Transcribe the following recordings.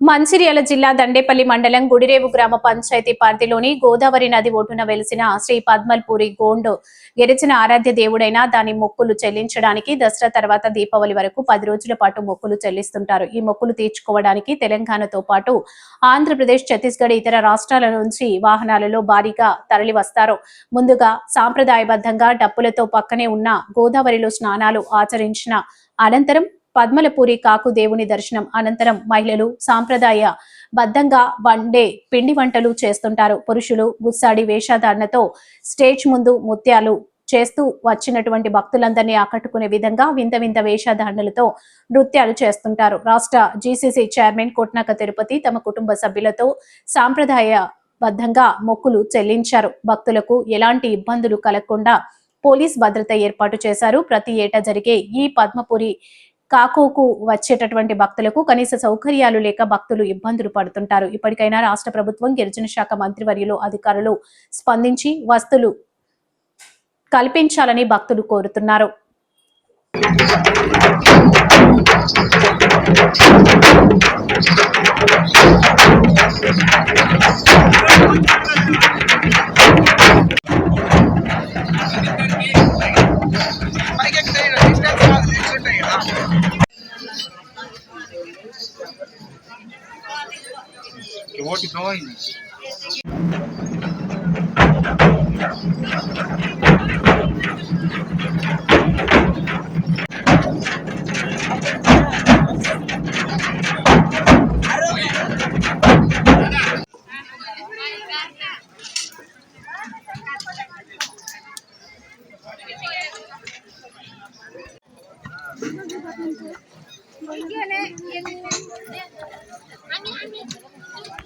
మంచిర్యాల జిల్లా దండేపల్లి మండలం గుడిరేవు గ్రామ పంచాయతీ పరిధిలోని గోదావరి నది ఒడ్డున వెలిసిన శ్రీ పద్మల్పూరి గోండు గెలిచిన ఆరాధ్య దేవుడైన దాని మొక్కులు చెల్లించడానికి దసరా తర్వాత దీపావళి వరకు పది రోజుల పాటు మొక్కులు చెల్లిస్తుంటారు. ఈ మొక్కులు తీర్చుకోవడానికి తెలంగాణతో పాటు ఆంధ్రప్రదేశ్ ఛత్తీస్గఢ్ ఇతర రాష్ట్రాల నుంచి వాహనాలలో భారీగా తరలి వస్తారు ముందుగా సాంప్రదాయబద్ధంగా డప్పులతో పక్కనే ఉన్న గోదావరిలో స్నానాలు ఆచరించిన అనంతరం పద్మలపూరి కాకు దేవుని దర్శనం అనంతరం మహిళలు సాంప్రదాయ బద్ధంగా వండే పిండి వంటలు చేస్తుంటారు. పురుషులు గుస్సాడి వేషధారణతో స్టేజ్ ముందు ముత్యాలు చేస్తూ వచ్చినటువంటి భక్తులందరినీ ఆకట్టుకునే విధంగా వింత వింత వేషధారణలతో నృత్యాలు చేస్తుంటారు. రాష్ట్ర జీసీసీ చైర్మన్ కోట్నాక తిరుపతి తమ కుటుంబ సభ్యులతో సాంప్రదాయ బద్ధంగా మొక్కులు చెల్లించారు. భక్తులకు ఎలాంటి ఇబ్బందులు కలగకుండా పోలీస్ భద్రత ఏర్పాటు చేశారు. ప్రతి ఏటా జరిగే ఈ పద్మపురి కాకుకు వచ్చేటటువంటి భక్తులకు కనీస సౌకర్యాలు లేక భక్తులు ఇబ్బందులు పడుతుంటారు. ఇప్పటికైనా రాష్ట్ర ప్రభుత్వం గిరిజన శాఖ మంత్రివర్యులు అధికారులు స్పందించి వస్తువులు కల్పించాలని భక్తులు కోరుతున్నారు. ஓட்டிக்கோ Ini, ini, ini, ini, ini,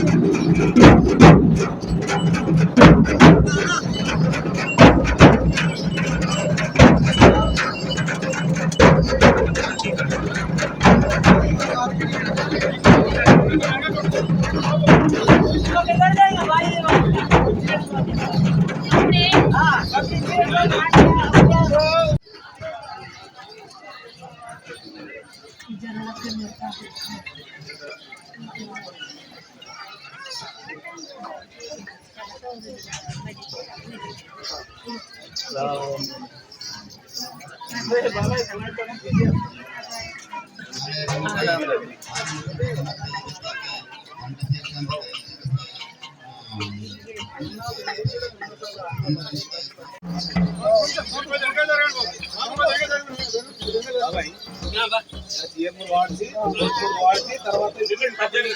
Ah, ఏమూరు వాడిసి తర్వాత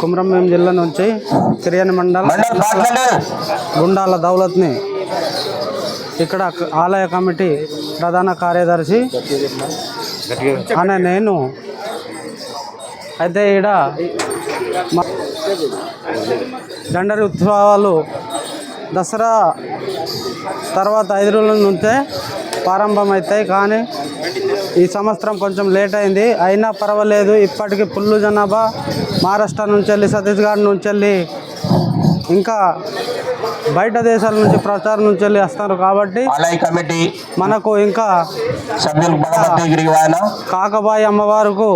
కుమ్రంభీం జిల్లా నుంచి తిరియని మండల్ గుండాల దౌలత్ని ఇక్కడ ఆలయ కమిటీ ప్రధాన కార్యదర్శి అనే నేను అయితే ఈడ మ- దండరి ఉత్సవాలు దసరా తర్వాత ఐదు రోజుల నుంచే ప్రారంభమవుతాయి కానీ ఈ సంవత్సరం కొంచెం లేట్ అయింది. అయినా పర్వాలేదు. ఇప్పటికి పుల్లు జనాభా మహారాష్ట్ర నుంచి వెళ్ళి ఛత్తీస్గఢ్ నుంచి వెళ్ళి ఇంకా బయట దేశాల నుంచి ప్రచారం నుంచి వెళ్ళి వస్తారు కాబట్టి కమిటీ మనకు ఇంకా కాకబాయి అమ్మవారికి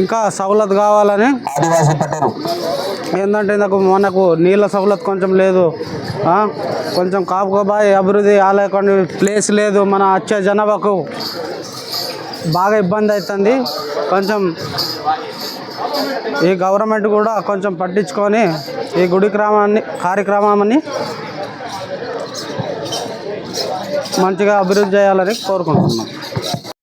ఇంకా సవలత్ కావాలని ఆదివాసీ పట్టరు. ఏంటంటే నాకు మనకు నీళ్ళ సౌలత్ కొంచెం లేదు కొంచెం కాపుకోబాయి అభివృద్ధి ఆలయ ప్లేస్ లేదు మన వచ్చే జనాభాకు బాగా ఇబ్బంది అవుతుంది కొంచెం ఈ గవర్నమెంట్ కూడా కొంచెం పట్టించుకొని ఈ గుడి క్రమాన్ని కార్యక్రమాన్ని మంచిగా అభివృద్ధి చేయాలని కోరుకుంటున్నాం.